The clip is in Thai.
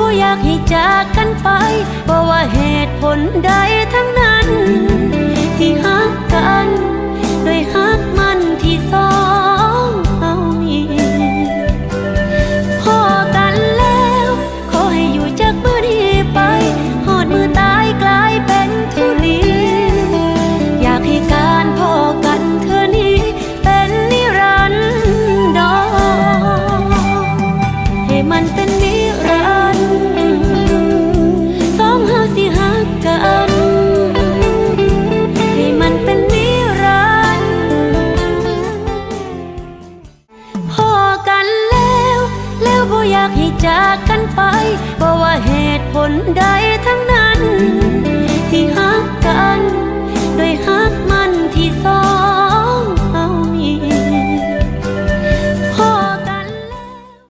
ากให้จากกันไปเพราะว่าเหตุผลใดทั้งนั้นที่ฮักกันโดยฮักมันที่สองเอามีพอกันแล้ว ขอให้อยู่จากมือนี้ไปหอดมือตายกลายเป็นทุลีอยากให้การพอกันเธอนี้เป็นนิรันดรให้มันเป็นนิ อยากให้จากกันไปเพราะว่าเหตุผลใด